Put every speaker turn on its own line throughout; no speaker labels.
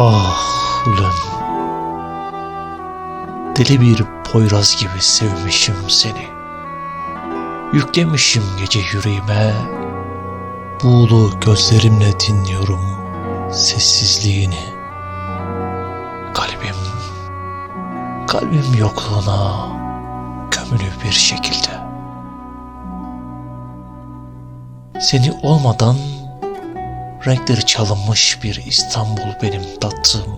Ah ulan. Deli bir poyraz gibi sevmişim seni. Yüklemişim gece yüreğime. Buğulu gözlerimle dinliyorum sessizliğini. Kalbim, kalbim yokluğuna gömülü bir şekilde. Seni olmadan renkleri çalınmış bir İstanbul benim tattığım.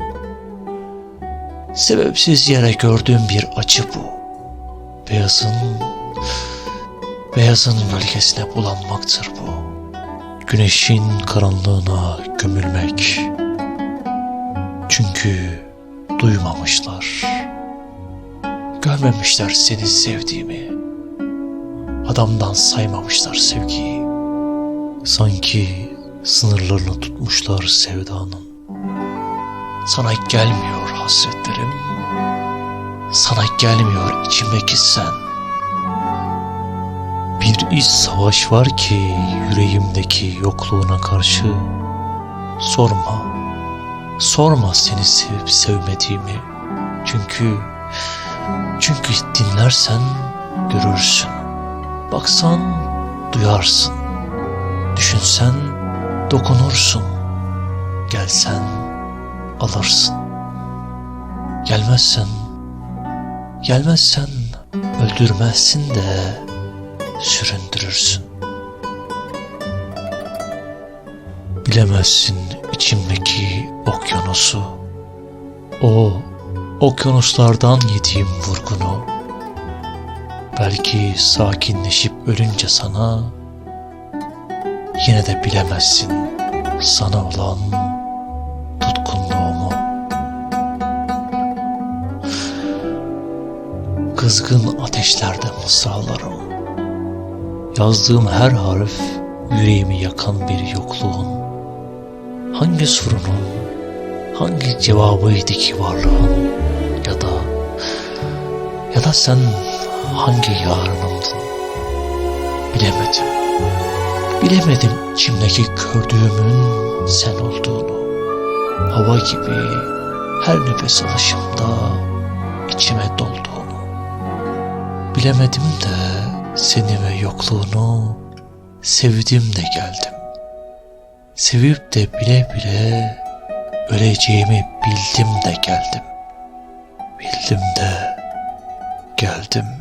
Sebepsiz yere gördüğüm bir acı bu. Beyazın, beyazın gölgesine bulanmaktır bu. Güneşin karanlığına gömülmek. Çünkü duymamışlar. Görmemişler seni sevdiğimi. Adamdan saymamışlar sevgiyi. Sanki sınırlarını tutmuşlar sevdanın. Sana gelmiyor hasretlerim. Sana gelmiyor içimdeki sen. Bir iç savaş var ki yüreğimdeki yokluğuna karşı. Sorma, sorma seni sevip sevmediğimi. Çünkü, çünkü dinlersen görürsün. Baksan duyarsın. Düşünsen dokunursun. Gelsen alırsın. Gelmezsen, gelmezsen öldürmezsin de süründürürsün. Bilemezsin içimdeki okyanusu. O okyanuslardan yediğim vurgunu. Belki sakinleşip ölünce sana yine de bilemezsin sana olan tutkunluğumu. Kızgın ateşlerde mısralarım. Yazdığım her harf yüreğimi yakan bir yokluğun. Hangi sorunun, hangi cevabıydı ki varlığın ya da ya da sen hangi yarınımdın bilemedim. Bilemedim içimdeki gördüğümün sen olduğunu. Hava gibi her nefes alışımda içime dolduğunu. Bilemedim de seni ve yokluğunu sevdim de geldim. Sevip de bile bile öleceğimi bildim de geldim. Bildim de geldim.